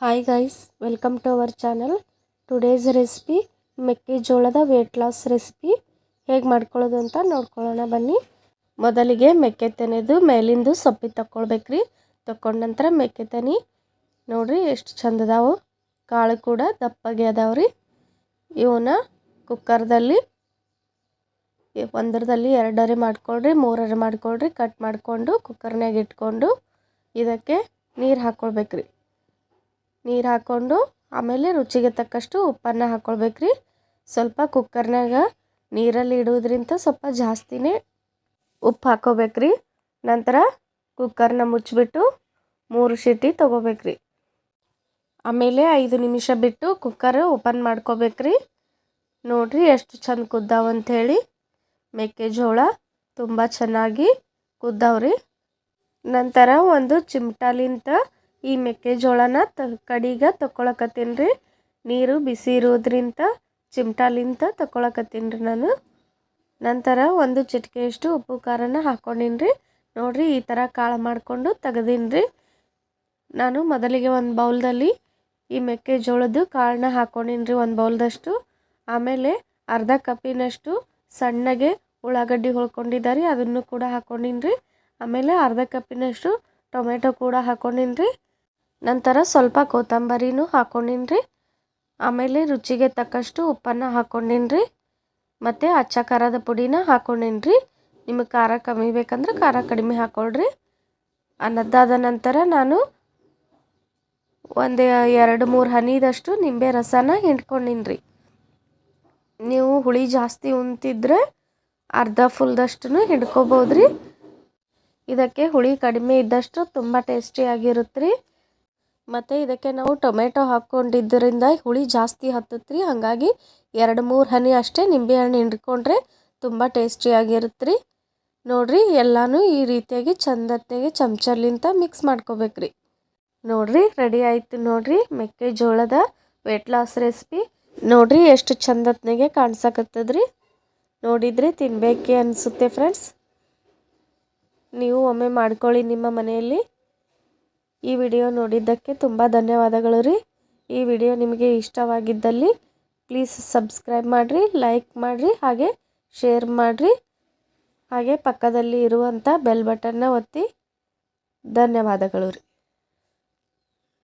Hi guys welcome to our channel today's recipe ಮೆಕ್ಕೆಜೋಳದ weight loss recipe ಹೇಗೆ ಮಾಡ್ಕೊಳ್ಳೋದು ಅಂತ ನೋಡ್ಕೊಳ್ಳೋಣ ಬನ್ನಿ. ಮೊದಲಿಗೆ ಮೆಕ್ಕೆ ತೆನೆದು ಮೇಲಿಂದು ಸೊಪ್ಪಿ ರೀ ತೊಕೊಂಡ ನಂತರ ಮೆಕ್ಕೆ ತೆನಿ. ನೋಡ್ರಿ ಎಷ್ಟು ಚಂದ ಅದಾವು ಕಾಳು ಕೂಡ ದಪ್ಪಗೆ ಅದಾವ್ರಿ. ಇವನ್ನ ಕುಕ್ಕರ್ದಲ್ಲಿ ಒಂದರದಲ್ಲಿ ಎರಡರಿ ಮಾಡ್ಕೊಳ್ರಿ, ಮೂರರಿ ಮಾಡ್ಕೊಳ್ರಿ. ಕಟ್ ಮಾಡಿಕೊಂಡು ಕುಕ್ಕರ್ನಾಗ ಇಟ್ಕೊಂಡು ಇದಕ್ಕೆ ನೀರು ಹಾಕ್ಕೊಳ್ಬೇಕ್ರಿ ನೀರು ಹಾಕ್ಕೊಂಡು ಆಮೇಲೆ ರುಚಿಗೆ ತಕ್ಕಷ್ಟು ಉಪ್ಪನ್ನು ಹಾಕ್ಕೊಳ್ಬೇಕ್ರಿ ಸ್ವಲ್ಪ ಕುಕ್ಕರ್ನಾಗ ನೀರಲ್ಲಿ ಇಡೋದ್ರಿಂದ ಸ್ವಲ್ಪ ಜಾಸ್ತಿನೇ ಉಪ್ಪು ಹಾಕೋಬೇಕ್ರಿ. ನಂತರ ಕುಕ್ಕರ್ನ ಮುಚ್ಚಿಬಿಟ್ಟು ಮೂರು ಸೀಟಿ ತೊಗೋಬೇಕ್ರಿ. ಆಮೇಲೆ ಐದು ನಿಮಿಷ ಬಿಟ್ಟು ಕುಕ್ಕರ್ ಓಪನ್ ಮಾಡ್ಕೋಬೇಕ್ರಿ. ನೋಡ್ರಿ ಎಷ್ಟು ಚಂದ ಕುದ್ದಾವ ಅಂಥೇಳಿ. ಮೆಕ್ಕೆಜೋಳ ತುಂಬ ಚೆನ್ನಾಗಿ ಕುದ್ದಾವ್ರಿ. ನಂತರ ಒಂದು ಚಿಮ್ಟಾಲಿಂತ ಈ ಮೆಕ್ಕೆಜೋಳನ ತ, ಕಡಿಗೆ ತಗೊಳಕತ್ತೀನಿ ರೀ. ನೀರು ಬಿಸಿ ಇರೋದ್ರಿಂದ ಚಿಮಟಾಲಿಂದ ತಗೊಳಕತ್ತೀನಿ ರೀ ನಾನು. ನಂತರ ಒಂದು ಚಿಟಿಕೆಯಷ್ಟು ಉಪ್ಪು ಖಾರನ ಹಾಕ್ಕೊಂಡಿನಿ ರೀ. ನೋಡಿರಿ ಈ ಥರ ಕಾಳು ಮಾಡಿಕೊಂಡು ತೆಗೆದೀನಿ ರೀ. ನಾನು ಮೊದಲಿಗೆ ಒಂದು ಬೌಲ್ದಲ್ಲಿ ಈ ಮೆಕ್ಕೆಜೋಳದ್ದು ಕಾಳನ್ನ ಹಾಕ್ಕೊಂಡಿನಿ ಒಂದು ಬೌಲ್ದಷ್ಟು. ಆಮೇಲೆ ಅರ್ಧ ಕಪ್ಪಿನಷ್ಟು ಸಣ್ಣಗೆ ಉಳ್ಳಾಗಡ್ಡಿ ಹೊಳ್ಕೊಂಡಿದ್ದಾರೆ ಅದನ್ನು ಕೂಡ ಹಾಕ್ಕೊಂಡಿನಿ ರೀ. ಆಮೇಲೆ ಅರ್ಧ ಕಪ್ಪಿನಷ್ಟು ಟೊಮೆಟೊ ಕೂಡ ಹಾಕ್ಕೊಂಡಿನಿ ರೀ. ನಂತರ ಸ್ವಲ್ಪ ಕೊತ್ತಂಬರಿನೂ ಹಾಕ್ಕೊಂಡಿನ್ರಿ ಆಮೇಲೆ ರುಚಿಗೆ ತಕ್ಕಷ್ಟು ಉಪ್ಪನ್ನು ಹಾಕ್ಕೊಂಡಿನ್ರಿ ಮತ್ತು ಅಚ್ಚ ಖಾರದ ಪುಡಿನ ಹಾಕ್ಕೊಂಡಿನ್ರಿ ನಿಮಗೆ ಖಾರ ಕಮ್ಮಿ ಬೇಕಂದ್ರೆ ಖಾರ ಕಡಿಮೆ ಹಾಕ್ಕೊಳ್ರಿ ಅನ್ನದ್ದಾದ ನಂತರ ನಾನು ಒಂದು ಎರಡು ಮೂರು ಹನಿದಷ್ಟು ನಿಂಬೆ ರಸನ ಹಿಂಡ್ಕೊಂಡಿನ್ರಿ. ನೀವು ಹುಳಿ ಜಾಸ್ತಿ ಉಣ್ತಿದ್ರೆ ಅರ್ಧ ಫುಲ್ದಷ್ಟು ಹಿಂಡ್ಕೊಬೋದ್ರಿ. ಇದಕ್ಕೆ ಹುಳಿ ಕಡಿಮೆ ಇದ್ದಷ್ಟು ತುಂಬ ಟೇಸ್ಟಿಯಾಗಿರುತ್ತೆ ರೀ ಮತ್ತು ಇದಕ್ಕೆ ನಾವು ಟೊಮೆಟೊ ಹಾಕ್ಕೊಂಡಿದ್ದರಿಂದ ಹುಳಿ ಜಾಸ್ತಿ ಹತ್ತತ್ರಿ. ರೀ ಹಾಗಾಗಿ ಎರಡು ಮೂರು ಹನಿ ಅಷ್ಟೇ ನಿಂಬೆ ಹಣ್ಣು ಹಿಂಡ್ಕೊಂಡ್ರೆ ತುಂಬ ಟೇಸ್ಟಿಯಾಗಿರುತ್ತೆ ರೀ ನೋಡಿರಿ, ಎಲ್ಲನೂ ಈ ರೀತಿಯಾಗಿ ಚಂದತ್ನಾಗೆ ಚಮಚಲಿಂತ ಮಿಕ್ಸ್ ಮಾಡ್ಕೋಬೇಕ್ರಿ. ನೋಡಿರಿ ರೆಡಿ ಆಯಿತು ನೋಡಿರಿ ಮೆಕ್ಕೆಜೋಳದ ವೆಯ್ಟ್ ಲಾಸ್ ರೆಸಿಪಿ ನೋಡಿರಿ, ಎಷ್ಟು ಚಂದತ್ನಾಗೆ ಕಾಣ್ಸಕತ್ತದ್ರಿ. ನೋಡಿದರೆ ತಿನ್ನಬೇಕೆ ಅನಿಸುತ್ತೆ ಫ್ರೆಂಡ್ಸ್ ನೀವು ಒಮ್ಮೆ ಮಾಡ್ಕೊಳ್ಳಿ ನಿಮ್ಮ ಮನೆಯಲ್ಲಿ. ಈ ವಿಡಿಯೋ ನೋಡಿದ್ದಕ್ಕೆ ತುಂಬ ಧನ್ಯವಾದಗಳು ರೀ. ಈ ವಿಡಿಯೋ ನಿಮಗೆ ಇಷ್ಟವಾಗಿದ್ದಲ್ಲಿ ಪ್ಲೀಸ್ ಸಬ್ಸ್ಕ್ರೈಬ್ ಮಾಡಿರಿ ಲೈಕ್ ಮಾಡಿರಿ, ಹಾಗೆ ಶೇರ್ ಮಾಡಿರಿ. ಹಾಗೆ ಪಕ್ಕದಲ್ಲಿ ಇರುವಂಥ ಬೆಲ್ ಬಟನ್ನ ಒತ್ತಿ. ಧನ್ಯವಾದಗಳು ರೀ.